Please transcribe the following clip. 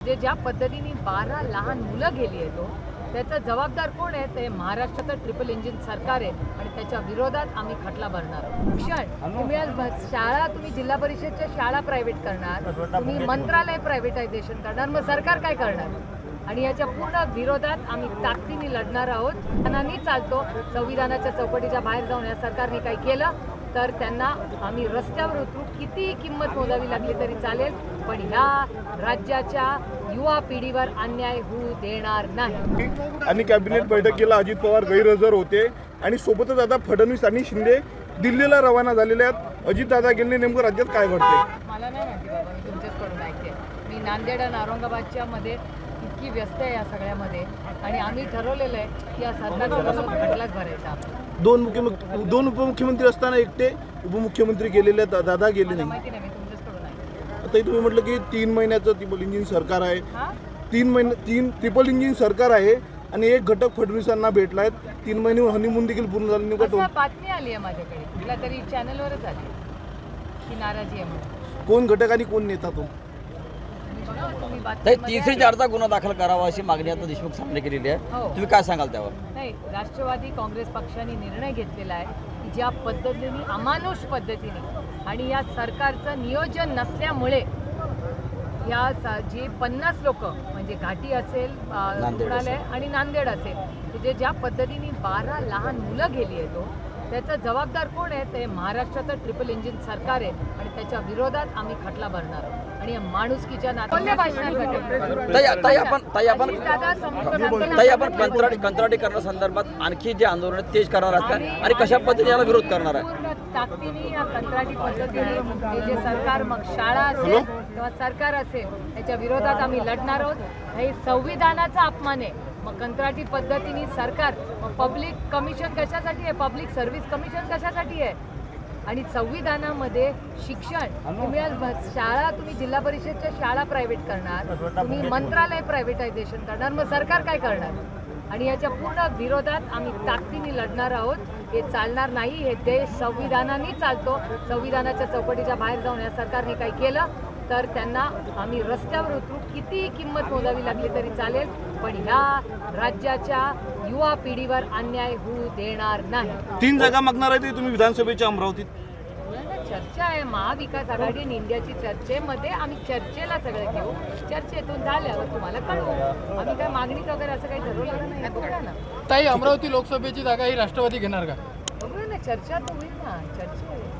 जे ज्या पद्धतीने बारा लहान मुलं गेली आहे तो हो, त्याचा जबाबदार कोण आहे? ते महाराष्ट्राचं ट्रिपल इंजिन सरकार आहे आणि त्याच्या विरोधात आम्ही खटला भरणार भूषण तुम्ही आज शाळा तुम्ही जिल्हा परिषदच्या शाळा प्रायव्हेट करणार तुम्ही मंत्रालय प्रायव्हेटायझेशन करणार मग सरकार काय करणार? आणि याच्या पूर्ण विरोधात आम्ही ताकदीने लढणार आहोत. त्यांनी चालतो. संविधानाच्या चौकटीच्या बाहेर जाऊन या सरकारने काही केलं? तर त्यांना आम्ही रस्त्यावर उतरू कितीही किंमत मोजावी लागली तरी चालेल पण ह्या राज्याच्या युवा पिढीवर अन्याय होऊ देणार नाही. आणि कॅबिनेट बैठकीला अजित पवार गैरहजर होते आणि सोबतच आता फडणवीस आणि शिंदे दिल्लीला रवाना झालेले आहेत. अजितदादा गेले नेमकं राज्यात काय घडते मला नाही माहिती बाबा मी तुमच्याचकडून ऐकते. मी नांदेड आणि औरंगाबादच्या मध्ये इतकी व्यस्त आहे या सगळ्यामध्ये. आणि आम्ही ठरवलेलं आहे की या खटलाच भरायचा. दोन मुख्यमंत्री दोन उपमुख्यमंत्री असताना एकटे उपमुख्यमंत्री गेलेले आहेत, दादा गेले नाही. माहिती आता तुम्ही म्हटलं की तीन महिन्याचं ट्रिपल इंजिन सरकार आहे. तीन महिने तीन ट्रिपल इंजिन सरकार आहे आणि एक घटक फडणवीसांना भेटला आहे. तीन महिने हनीमून देखील पूर्ण झाले बातमी आली आहे माझ्याकडे. कुठल्या तरी चॅनलवरच आली की नाराजी आहे म्हणून. कोण घटक आणि कोण नेता तो? तिसरी. चारचा गुन्हा दाखल करावा अशी मागणी आता देशमुख सामने केलेली आहे हो. तुम्ही काय सांगाल त्यावर नाही राष्ट्रवादी काँग्रेस पक्षाने निर्णय घेतलेला आहे की ज्या पद्धतीने अमानुष पद्धतीने आणि या सरकारचं नियोजन नसल्यामुळे या जे पन्नास लोक म्हणजे घाटी असेल रुग्णालय आणि नांदेड असेल जे ज्या पद्धतीने बारा लहान मुलं गेली आहे तो त्याचा जबाबदार कोण आहे? ते महाराष्ट्राचं ट्रिपल इंजिन सरकार आहे आणि त्याच्या विरोधात आम्ही खटला भरणार आहोत. आणि या माणुसकीच्या ताई आपण कंत्राटी कंत्राटी करण्यासंदर्भात आणखी जे आंदोलन तेज करणार आहात का? आणि कशा पद्धतीने याला विरोध करणार आहे ताकदीने या कंत्राटी पद्धतीने जे सरकार मग शाळा असेल किंवा सरकार असेल त्याच्या विरोधात आम्ही लढणार आहोत. हे संविधानाचा अपमान आहे. मग कंत्राटी पद्धतीने सरकार मग पब्लिक कमिशन कशासाठी आहे? पब्लिक सर्व्हिस कमिशन कशासाठी आहे? आणि संविधानामध्ये शिक्षण तुम्ही शाळा तुम्ही जिल्हा परिषदच्या शाळा प्रायव्हेट करणार तुम्ही मंत्रालय प्रायव्हेटायझेशन करणार मग सरकार काय करणार? आणि याच्या पूर्ण विरोधात आम्ही ताकदीने लढणार आहोत. हे चालणार नाही हे देश संविधानाने चालतो. संविधानाच्या चौकटीच्या बाहेर जाऊन या सरकारने काही केलं? तर त्यांना आम्ही रस्त्यावर उतरू. कितीही किंमत मोजावी लागली तरी चालेल पण ह्या राज्याच्या युवा पिढीवर अन्याय होऊ देणार नाही. तीन जागा मागणार आहे ते तुम्ही विधानसभेच्या अमरावतीत. चर्चा आहे महाविकास आघाडी आणि इंडियाची चर्चेमध्ये आम्ही चर्चेला सगळं घेऊ. चर्चेतून झाल्यावर तुम्हाला कळवू. आम्ही काय मागणीचं वगैरे असं काही ठरवलेलं नाही. बघा ना. ताई अमरावती लोकसभेची जागा ही राष्ट्रवादी घेणार का? बघूया ना चर्चा तर होईल ना. चर्चा